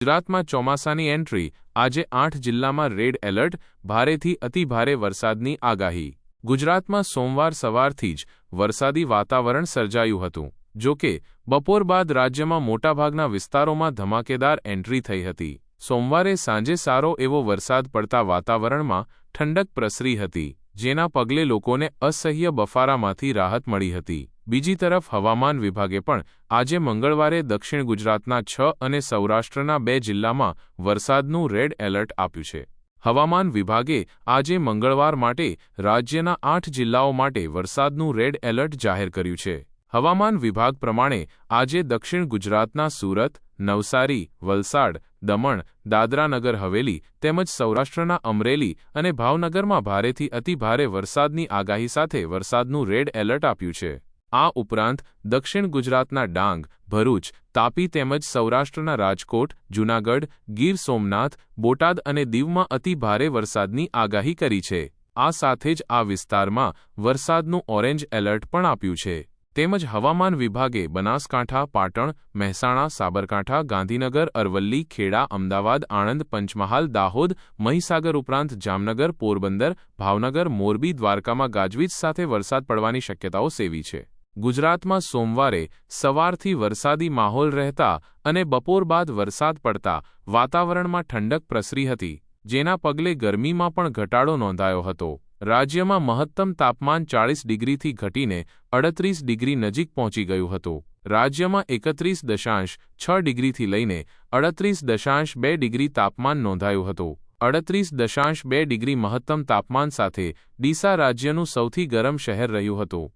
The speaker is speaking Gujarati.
ગુજરાતમાં ચોમાસાની એન્ટ્રી. આજે આઠ જિલ્લામાં રેડ એલર્ટ. ભારેથી અતિભારે વરસાદની આગાહી. ગુજરાતમાં સોમવાર સવારથી જ વરસાદી વાતાવરણ સર્જાયું હતું. જો કે, બપોર બાદ રાજ્યમાં મોટાભાગના વિસ્તારોમાં ધમાકેદાર એન્ટ્રી થઈ હતી. સોમવારે સાંજે સારો એવો વરસાદ પડતા વાતાવરણમાં ઠંડક પ્રસરી હતી, જેના પગલે લોકોને અસહ્ય બફારામાંથી રાહત મળી હતી. બીજી તરફ હવામાન વિભાગે પણ આજે મંગળવારે દક્ષિણ ગુજરાતના છ અને સૌરાષ્ટ્રના બે જિલ્લામાં વરસાદનું રેડ એલર્ટ આપ્યું છે. હવામાન વિભાગે આજે મંગળવાર માટે રાજ્યના આઠ જિલ્લાઓ માટે વરસાદનું રેડ એલર્ટ જાહેર કર્યું છે. હવામાન વિભાગ પ્રમાણે આજે દક્ષિણ ગુજરાતના સુરત, નવસારી, વલસાડ, દમણ, દાદરાનગર, હવેલી તેમજ સૌરાષ્ટ્રના અમરેલી અને ભાવનગરમાં ભારેથી અતિભારે વરસાદની આગાહી સાથે વરસાદનું રેડ એલર્ટ આપ્યું છે. આ ઉપરાંત, દક્ષિણ ગુજરાતના ડાંગ, ભરૂચ, તાપી તેમજ સૌરાષ્ટ્રના રાજકોટ, જૂનાગઢ, ગીર સોમનાથ, બોટાદ અને દીવમાં અતિ ભારે વરસાદની આગાહી કરી છે. આ સાથે જ આ વિસ્તારમાં વરસાદનું ઓરેન્જ એલર્ટ પણ આપ્યું છે. તેમજ હવામાન વિભાગે બનાસકાંઠા, પાટણ, મહેસાણા, સાબરકાંઠા, ગાંધીનગર, અરવલ્લી, ખેડા, અમદાવાદ, આણંદ, પંચમહાલ, દાહોદ, મહીસાગર ઉપરાંત જામનગર, પોરબંદર, ભાવનગર, મોરબી, દ્વારકામાં ગાજવીજ સાથે વરસાદ પડવાની શક્યતાઓ સેવી છે. ગુજરાતમાં સોમવારે સવારથી વરસાદી માહોલ રહેતા અને બપોર બાદ વરસાદ પડતા વાતાવરણમાં ઠંડક પ્રસરી હતી, જેના પગલે ગરમીમાં પણ ઘટાડો નોંધાયો હતો. રાજ્યમાં મહત્તમ તાપમાન ચાળીસ ડિગ્રીથી ઘટીને અડત્રીસ ડિગ્રી નજીક પહોંચી ગયું હતું. રાજ્યમાં એકત્રીસ દશાંશ છ ડિગ્રીથી લઈને અડત્રીસ દશાંશ બે ડિગ્રી તાપમાન નોંધાયું હતું. અડત્રીસ દશાંશ બે ડિગ્રી મહત્તમ તાપમાન સાથે ડીસા રાજ્યનું સૌથી ગરમ શહેર રહ્યું હતું.